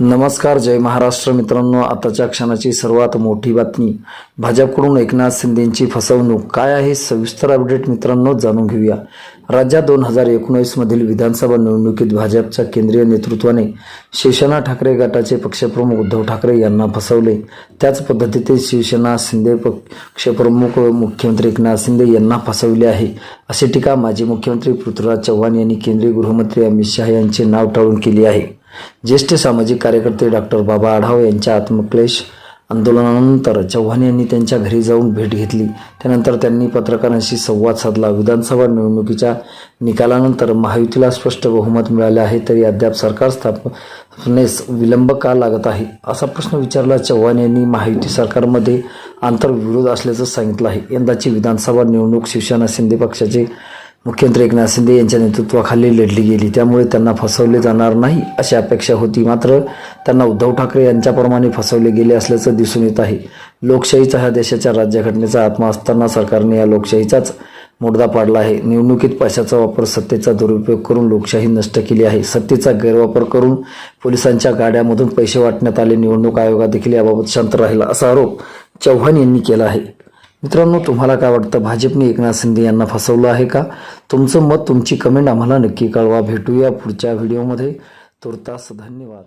नमस्कार जय महाराष्ट्र मित्रांनो. आताच्या क्षणाची सर्वात मोठी बातमी. भाजपकडून एकनाथ शिंदेची फसवणूक. काय आहे? सविस्तर अपडेट मित्रांनो जाणून घेऊया. राज्यात दोन हजार एकोणीसमधील विधानसभा निवडणुकीत भाजपच्या केंद्रीय नेतृत्वाने शिवसेना ठाकरे गटाचे पक्षप्रमुख उद्धव ठाकरे यांना फसवले. त्याच पद्धतीने शिवसेना शिंदे पक्षप्रमुख मुख्यमंत्री एकनाथ शिंदे यांना फसवले आहे. अशी टीका माजी मुख्यमंत्री पृथ्वीराज चव्हाण यांनी केंद्रीय गृहमंत्री अमित शहा यांचे नाव टाळून केली आहे. ज्येष्ठ सामाजिक कार्यकर्ते डॉक्टर बाबा आढाव यांच्या आत्मक्लेश आंदोलनानंतर चव्हाण यांनी त्यांच्या घरी जाऊन भेट घेतली. त्यानंतर त्यांनी पत्रकारांशी संवाद साधला. विधानसभा निवडणुकीच्या निकालानंतर महायुतीला स्पष्ट बहुमत मिळाले आहे तरी अद्याप सरकार स्थापनेस विलंब का लागत आहे? असा प्रश्न विचारला. चव्हाण यांनी महायुती सरकारमध्ये आंतरविरोध असल्याचं सांगितलं आहे. यंदाची विधानसभा निवडणूक शिवसेना शिंदे पक्षाचे मुख्यमंत्री एकनाथ शिंदे यांच्या नेतृत्वाखाली लढली गेली. त्यामुळे त्यांना फसवले जाणार नाही अशी अपेक्षा होती. मात्र त्यांना उद्धव ठाकरे यांच्याप्रमाणे फसवले गेले असल्याचं दिसून येत आहे. लोकशाहीचा हा देशाच्या राज्यघटनेचा आत्मा असताना सरकारने या लोकशाहीचाच मुडदा पाडला आहे. निवडणुकीत पैशाचा वापर सत्तेचा दुरुपयोग करून लोकशाही नष्ट केली आहे. सत्तेचा गैरवापर करून पोलिसांच्या गाड्यामधून पैसे वाटण्यात आले. निवडणूक आयोगा देखील याबाबत शांत राहिला असा आरोप चव्हाण यांनी केला आहे. मित्रांनो तुम्हाला काय वाटतं? भाजपने एकनाथ शिंदे यांना फसवलं आहे का? तुमचं मत तुमची कमेंट आम्हाला नक्की कळवा. भेटूया पुढच्या व्हिडिओमध्ये तुर्तास धन्यवाद.